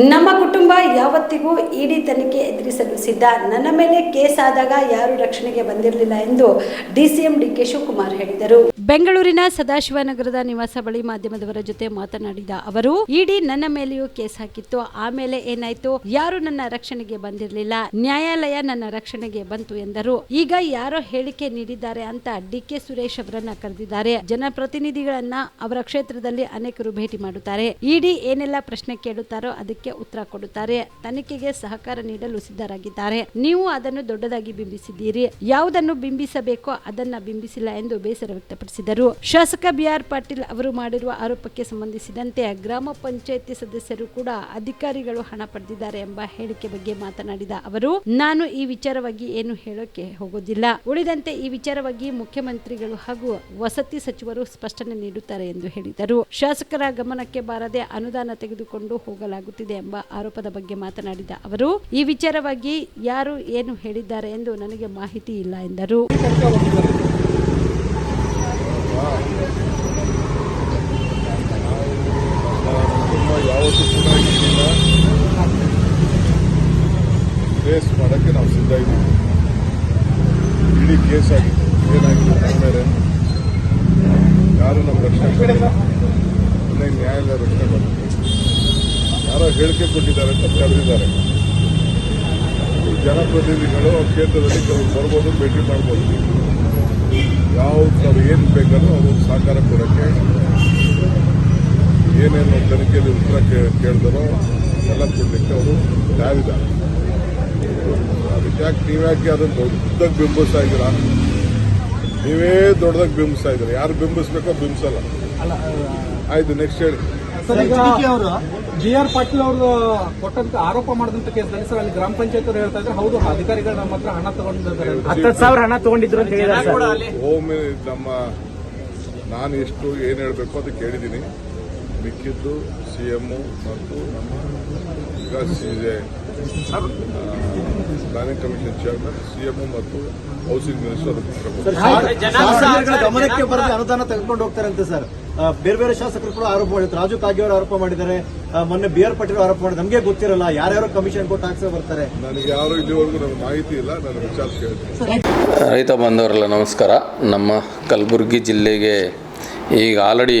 ನಮ್ಮ ಕುಟುಂಬ ಯಾವತ್ತಿಗೂ ಇಡಿ ತನಿಖೆ ಎದುರಿಸಲು ಸಿದ್ಧ. ನನ್ನ ಮೇಲೆ ಕೇಸ್ ಆದಾಗ ಯಾರು ರಕ್ಷಣೆಗೆ ಬಂದಿರಲಿಲ್ಲ ಎಂದು ಡಿಸಿಎಂ ಡಿಕೆ ಶಿವಕುಮಾರ್ ಹೇಳಿದರು. ಬೆಂಗಳೂರಿನ ಸದಾಶಿವನಗರದ ನಿವಾಸ ಬಳಿ ಮಾಧ್ಯಮದವರ ಜೊತೆ ಮಾತನಾಡಿದ ಅವರು, ಇಡಿ ನನ್ನ ಮೇಲೆಯೂ ಕೇಸ್ ಹಾಕಿತ್ತು. ಆಮೇಲೆ ಏನಾಯ್ತು? ಯಾರು ನನ್ನ ರಕ್ಷಣೆಗೆ ಬಂದಿರಲಿಲ್ಲ. ನ್ಯಾಯಾಲಯ ನನ್ನ ರಕ್ಷಣೆಗೆ ಬಂತು ಎಂದರು. ಈಗ ಯಾರೋ ಹೇಳಿಕೆ ನೀಡಿದ್ದಾರೆ ಅಂತ ಡಿಕೆ ಸುರೇಶ್ ಅವರನ್ನ ಕರೆದಿದ್ದಾರೆ. ಜನಪ್ರತಿನಿಧಿಗಳನ್ನ ಅವರ ಕ್ಷೇತ್ರದಲ್ಲಿ ಅನೇಕರು ಭೇಟಿ ಮಾಡುತ್ತಾರೆ. ಇಡಿ ಏನೆಲ್ಲ ಪ್ರಶ್ನೆ ಕೇಳುತ್ತಾರೋ ಅದಕ್ಕೆ ಉತ್ತರ ಕೊಡುತ್ತಾರೆ. ತನಿಖೆಗೆ ಸಹಕಾರ ನೀಡಲು ಸಿದ್ಧರಾಗಿದ್ದಾರೆ. ನೀವು ಅದನ್ನು ದೊಡ್ಡದಾಗಿ ಬಿಂಬಿಸಿದ್ದೀರಿ. ಯಾವುದನ್ನು ಬಿಂಬಿಸಬೇಕೋ ಅದನ್ನ ಬಿಂಬಿಸಿಲ್ಲ ಎಂದು ಬೇಸರ ವ್ಯಕ್ತಪಡಿಸಿದರು. ಶಾಸಕ ಬಿಆರ್ ಪಾಟೀಲ್ ಅವರು ಮಾಡಿರುವ ಆರೋಪಕ್ಕೆ ಸಂಬಂಧಿಸಿದಂತೆ ಗ್ರಾಮ ಪಂಚಾಯಿತಿ ಸದಸ್ಯರು ಕೂಡ ಅಧಿಕಾರಿಗಳು ಹಣ ಪಡೆದಿದ್ದಾರೆ ಎಂಬ ಹೇಳಿಕೆ ಬಗ್ಗೆ ಮಾತನಾಡಿದ ಅವರು, ನಾನು ಈ ವಿಚಾರವಾಗಿ ಏನು ಹೇಳೋಕೆ ಹೋಗೋದಿಲ್ಲ. ಉಳಿದಂತೆ ಈ ವಿಚಾರವಾಗಿ ಮುಖ್ಯಮಂತ್ರಿಗಳು ಹಾಗೂ ವಸತಿ ಸಚಿವರು ಸ್ಪಷ್ಟನೆ ನೀಡುತ್ತಾರೆ ಎಂದು ಹೇಳಿದರು. ಶಾಸಕರ ಗಮನಕ್ಕೆ ಬಾರದೆ ಅನುದಾನ ತೆಗೆದುಕೊಂಡು ಹೋಗಲಾಗುತ್ತಿದೆ ಎಂಬ ಆರೋಪದ ಬಗ್ಗೆ ಮಾತನಾಡಿದ ಅವರು, ಈ ವಿಚಾರವಾಗಿ ಯಾರು ಏನು ಹೇಳಿದ್ದಾರೆ ಎಂದು ನನಗೆ ಮಾಹಿತಿ ಇಲ್ಲ ಎಂದರು. ಫೇಸ್ ಮಾಡೋಕ್ಕೆ ನಾವು ಸಿದ್ಧ ಇದ್ದೀವಿ ಇಡೀ ಕೇಸ್ ಆಗಿದೆ ಏನಾಗಿದೆ ನಮ್ಮ ಯಾರು ನಮ್ಮ ರಕ್ಷಣೆ ನ್ಯಾಯಾಲಯ ರಕ್ಷಣೆ ಬಂದಿದೆ ಯಾರೋ ಹೇಳಿಕೆ ಕೊಟ್ಟಿದ್ದಾರೆ ಅಂತ ಕರೆದಿದ್ದಾರೆ. ಜನಪ್ರತಿನಿಧಿಗಳು ಕ್ಷೇತ್ರದಲ್ಲಿ ಕೆಲವು ಬರ್ಬೋದು ಭೇಟಿ ಮಾಡ್ಬೋದು. ಯಾವ ಥರ ಏನು ಬೇಕಾದ್ರೂ ಅವರು ಸಹಕಾರ ಕೊಡೋಕ್ಕೆ ಏನೇನು ತನಿಖೆಯಲ್ಲಿ ಉತ್ತರ ಕೇಳಿದಾರೋ ಎಲ್ಲ ಕೊಡಲಿಕ್ಕೆ ಅವರು ತಯಾರಿದ್ದಾರೆ. ಅದಕ್ಕೆ ಯಾಕೆ ನೀವ್ಯಾಕೆ ಅದನ್ನು ದೊಡ್ಡದಾಗಿ ಬಿಂಬಿಸ್ತಾ ಇದ್ದೀರಾ? ನೀವೇ ದೊಡ್ಡದಾಗಿ ಬಿಂಬಿಸ್ತಾ ಇದ್ದೀರಾ? ಯಾರು ಬಿಂಬಿಸ್ಬೇಕೋ ಬಿಂಬಿಸಲ್ಲ. ಆಯ್ತು ನೆಕ್ಸ್ಟ್ ಹೇಳಿ. ಅವರು ಜಿ ಆರ್ ಪಾಟೀಲ್ ಅವರು ಕೊಟ್ಟಂತ ಆರೋಪ ಮಾಡಿದಂತ ಕೇಸಲ್ಲಿ ಸರ್ ಅಲ್ಲಿ ಗ್ರಾಮ ಪಂಚಾಯತ್ ಅವರು ಹೇಳ್ತಾ ಇದ್ರೆ ಹೌದು ಅಧಿಕಾರಿಗಳು ನಮ್ಮ ಹತ್ರ ಹಣ ತಗೊಂಡಿದ್ದಾರೆ. ಹತ್ತತ್ತು ಸಾವಿರ ಹಣ ತಗೊಂಡಿದ್ರು ಅಂತ ಹೇಳಿದ್ದಾರೆ ನಮ್ಮ ನಾನು ಎಷ್ಟು ಏನು ಹೇಳಬೇಕು ಅದು ಕೇಳಿದ್ದೀನಿ ಮಿಕ್ಕಿದ್ದು ಸಿ ಎಮ್ಮು ಮತ್ತು ನಮ್ಮ ಈಗ C planning commission chairman C M ಮತ್ತು ಹೌಸಿಂಗ್ ಮಿನಿಸ್ಟರ್ ಗಮನಕ್ಕೆ ಬರದೆ ಅನುದಾನ ತೆಗೆದುಕೊಂಡು ಹೋಗ್ತಾರಂತೆ ಸರ್. ಬೇರೆ ಬೇರೆ ಶಾಸಕರು ಕೂಡ ಆರೋಪ ಮಾಡಿದ್ರು. ರಾಜು ಕಾಗಿಯವರು ಅವರು ಆರೋಪ ಮಾಡಿದ್ದಾರೆ. ಮೊನ್ನೆ ಬಿ ಆರ್ ಪಟೇಲ್ ಆರೋಪ ಮಾಡಿದ್ರು. ನಮಗೆ ಗೊತ್ತಿರಲ್ಲ ಯಾರ್ಯಾರು ಕಮಿಷನ್ ಕೊಟ್ಟು ಹಾಕ್ಸೇ ಬರ್ತಾರೆ. ನನಗೆ ಯಾರು ಇಲ್ಲಿವರೆಗೂ ನನಗೆ ಮಾಹಿತಿ ಇಲ್ಲ ನಾನು ವಿಚಾರ ಕೇಳ್ತೀನಿ. ರೈತ ಬಾಂಧವರೆಲ್ಲ ನಮಸ್ಕಾರ. ನಮ್ಮ ಕಲಬುರಗಿ ಜಿಲ್ಲೆಗೆ ಈಗ ಆಲ್ರೆಡಿ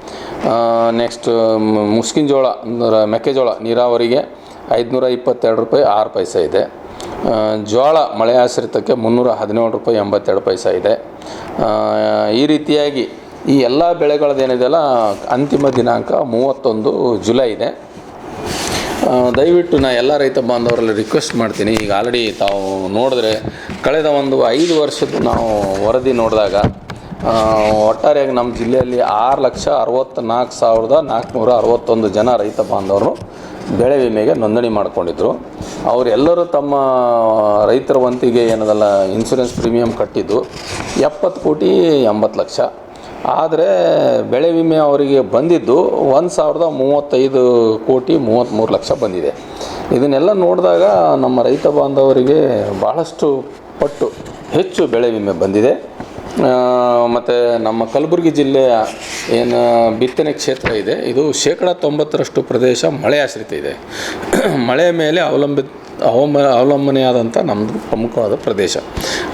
ನೆಕ್ಸ್ಟ್ ಮುಸ್ಕಿನ ಜೋಳ ಮೆಕ್ಕೆಜೋಳ ನೀರಾವರಿಗೆ ಐದುನೂರ ಇಪ್ಪತ್ತೆರಡು ರೂಪಾಯಿ ಆರು ಪೈಸೆ ಇದೆ. ಜೋಳ ಮಳೆ ಆಶ್ರಿತಕ್ಕೆ ಮುನ್ನೂರ ಹದಿನೇಳು ರೂಪಾಯಿ ಎಂಬತ್ತೆರಡು ಪೈಸೆ ಇದೆ. ಈ ರೀತಿಯಾಗಿ ಈ ಎಲ್ಲ ಬೆಳೆಗಳದ್ದೇನಿದೆಯಲ್ಲ ಅಂತಿಮ ದಿನಾಂಕ ಮೂವತ್ತೊಂದು ಜುಲೈ ಇದೆ. ದಯವಿಟ್ಟು ನಾ ಎಲ್ಲ ರೈತ ಬಾಂಧವರಲ್ಲಿ ರಿಕ್ವೆಸ್ಟ್ ಮಾಡ್ತೀನಿ. ಈಗ ಆಲ್ರೆಡಿ ತಾವು ನೋಡಿದ್ರೆ, ಕಳೆದ ಒಂದು ಐದು ವರ್ಷದ ನಾವು ವರದಿ ನೋಡಿದಾಗ ಒಟ್ಟಾರೆಯಾಗಿ ನಮ್ಮ ಜಿಲ್ಲೆಯಲ್ಲಿ ಆರು ಲಕ್ಷ ಅರವತ್ತ್ನಾಲ್ಕು ಸಾವಿರದ ನಾಲ್ಕುನೂರ ಅರವತ್ತೊಂದು ಜನ ರೈತ ಬಾಂಧವರು ಬೆಳೆ ವಿಮೆಗೆ ನೋಂದಣಿ ಮಾಡಿಕೊಂಡಿದ್ರು. ಅವರೆಲ್ಲರೂ ತಮ್ಮ ರೈತರ ವಂತಿಗೆ ಏನದಲ್ಲ ಇನ್ಸೂರೆನ್ಸ್ ಪ್ರೀಮಿಯಂ ಕಟ್ಟಿದ್ದು ಎಪ್ಪತ್ತು ಕೋಟಿ ಎಂಬತ್ತು ಲಕ್ಷ. ಆದರೆ ಬೆಳೆ ವಿಮೆ ಅವರಿಗೆ ಬಂದಿದ್ದು ಒಂದು ಸಾವಿರದ ಮೂವತ್ತೈದು ಕೋಟಿ ಮೂವತ್ತ್ಮೂರು ಲಕ್ಷ ಬಂದಿದೆ. ಇದನ್ನೆಲ್ಲ ನೋಡಿದಾಗ ನಮ್ಮ ರೈತ ಬಾಂಧವರಿಗೆ ಭಾಳಷ್ಟು ಪಟ್ಟು ಹೆಚ್ಚು ಬೆಳೆ ವಿಮೆ ಬಂದಿದೆ. ಮತ್ತು ನಮ್ಮ ಕಲಬುರಗಿ ಜಿಲ್ಲೆಯ ಏನು ಬಿತ್ತನೆ ಕ್ಷೇತ್ರ ಇದೆ. ಇದು ಶೇಕಡ ತೊಂಬತ್ತರಷ್ಟು ಪ್ರದೇಶ ಮಳೆ ಆಶ್ರಿತ ಇದೆ. ಮಳೆ ಮೇಲೆ ಅವಲಂಬಿತ, ಅವಮ ಅವಲಂಬನೆಯಾದಂಥ ನಮ್ಮದು ಪ್ರಮುಖವಾದ ಪ್ರದೇಶ.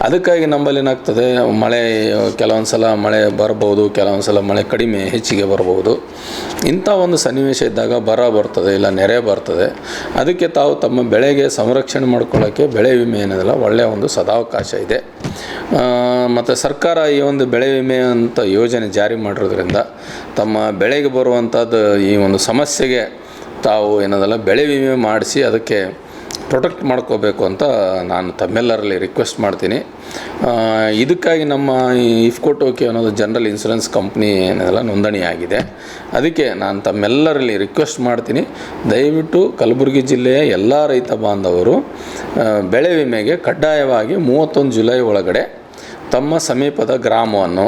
ಅದಕ್ಕಾಗಿ ನಮ್ಮಲ್ಲಿ ಏನಾಗ್ತದೆ, ಮಳೆ ಕೆಲವೊಂದು ಸಲ ಮಳೆ ಬರ್ಬೋದು ಕೆಲವೊಂದು ಸಲ ಮಳೆ ಕಡಿಮೆ ಹೆಚ್ಚಿಗೆ ಬರಬಹುದು. ಇಂಥ ಒಂದು ಸನ್ನಿವೇಶ ಇದ್ದಾಗ ಬರ ಬರ್ತದೆ, ಇಲ್ಲ ನೆರೆ ಬರ್ತದೆ. ಅದಕ್ಕೆ ತಾವು ತಮ್ಮ ಬೆಳೆಗೆ ಸಂರಕ್ಷಣೆ ಮಾಡ್ಕೊಳ್ಳೋಕ್ಕೆ ಬೆಳೆ ವಿಮೆ ಏನಿದೆಲ್ಲ ಒಳ್ಳೆಯ ಒಂದು ಸದಾವಕಾಶ ಇದೆ. ಮತ್ತು ಸರ್ಕಾರ ಈ ಒಂದು ಬೆಳೆ ವಿಮೆ ಅಂತ ಯೋಜನೆ ಜಾರಿ ಮಾಡಿರೋದ್ರಿಂದ ತಮ್ಮ ಬೆಳೆಗೆ ಬರುವಂಥದ್ದು ಈ ಒಂದು ಸಮಸ್ಯೆಗೆ ತಾವು ಏನದಲ್ಲ ಬೆಳೆ ವಿಮೆ ಮಾಡಿಸಿ ಅದಕ್ಕೆ ಪ್ರೊಟೆಕ್ಟ್ ಮಾಡ್ಕೋಬೇಕು ಅಂತ ನಾನು ತಮ್ಮೆಲ್ಲರಲ್ಲಿ ರಿಕ್ವೆಸ್ಟ್ ಮಾಡ್ತೀನಿ. ಇದಕ್ಕಾಗಿ ನಮ್ಮ ಈ ಇಫ್ಕೋ ಟೋಕಿ ಅನ್ನೋದು ಜನರಲ್ ಇನ್ಶೂರೆನ್ಸ್ ಕಂಪ್ನಿ ಏನೆಲ್ಲ ನೋಂದಣಿ ಆಗಿದೆ. ಅದಕ್ಕೆ ನಾನು ತಮ್ಮೆಲ್ಲರಲ್ಲಿ ರಿಕ್ವೆಸ್ಟ್ ಮಾಡ್ತೀನಿ. ದಯವಿಟ್ಟು ಕಲಬುರಗಿ ಜಿಲ್ಲೆಯ ಎಲ್ಲ ರೈತ ಬಾಂಧವರು ಬೆಳೆ ವಿಮೆಗೆ ಕಡ್ಡಾಯವಾಗಿ ಮೂವತ್ತೊಂದು ಜುಲೈ ಒಳಗಡೆ ತಮ್ಮ ಸಮೀಪದ ಗ್ರಾಮವನ್ನು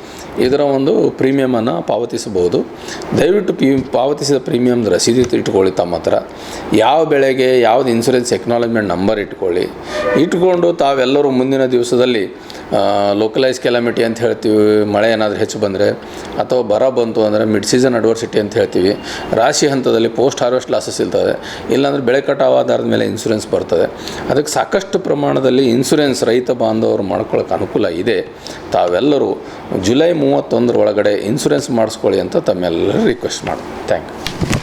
ಇದರ ಒಂದು ಪ್ರೀಮಿಯಮನ್ನು ಪಾವತಿಸಬಹುದು. ದಯವಿಟ್ಟು ಪಿ, ಪಾವತಿಸಿದ ಪ್ರೀಮಿಯಮ್ ರಸೀದಿ ಇಟ್ಕೊಳ್ಳಿ ತಮ್ಮ ಹತ್ರ. ಯಾವ ಬೆಳೆಗೆ ಯಾವ್ದು ಇನ್ಸೂರೆನ್ಸ್ ಎಕ್ನಾಲಜ್ಮೆಂಟ್ ನಂಬರ್ ಇಟ್ಕೊಳ್ಳಿ. ಇಟ್ಕೊಂಡು ತಾವೆಲ್ಲರೂ ಮುಂದಿನ ದಿವಸದಲ್ಲಿ ಲೋಕಲೈಸ್ ಕ್ಯಾಲಮಿಟಿ ಅಂತ ಹೇಳ್ತೀವಿ, ಮಳೆ ಏನಾದರೂ ಹೆಚ್ಚು ಬಂದರೆ, ಅಥವಾ ಬರ ಬಂತು ಅಂದರೆ ಮಿಡ್ ಸೀಸನ್ ಅಡ್ವರ್ಸಿಟಿ ಅಂತ ಹೇಳ್ತೀವಿ, ರಾಶಿ ಹಂತದಲ್ಲಿ ಪೋಸ್ಟ್ ಹಾರ್ವೆಸ್ಟ್ ಲಾಸಸ್ ಇರ್ತದೆ. ಇಲ್ಲಾಂದರೆ ಬೆಳೆ ಕಟಾವು ಆಧಾರದ ಮೇಲೆ ಇನ್ಸೂರೆನ್ಸ್ ಬರ್ತದೆ. ಅದಕ್ಕೆ ಸಾಕಷ್ಟು ಪ್ರಮಾಣದಲ್ಲಿ ಇನ್ಸೂರೆನ್ಸ್ ರೈತ ಬಾಂಧವರು ಮಾಡ್ಕೊಳ್ಳೋಕೆ ಅನುಕೂಲ ಇದೆ. ತಾವೆಲ್ಲರೂ ಜುಲೈ ಮೂವತ್ತೊಂದರ ಒಳಗಡೆ ಇನ್ಸೂರೆನ್ಸ್ ಮಾಡಿಸ್ಕೊಳ್ಳಿ ಅಂತ ತಮ್ಮೆಲ್ಲರೂ ರಿಕ್ವೆಸ್ಟ್ ಮಾಡಿ ಥ್ಯಾಂಕ್ ಯು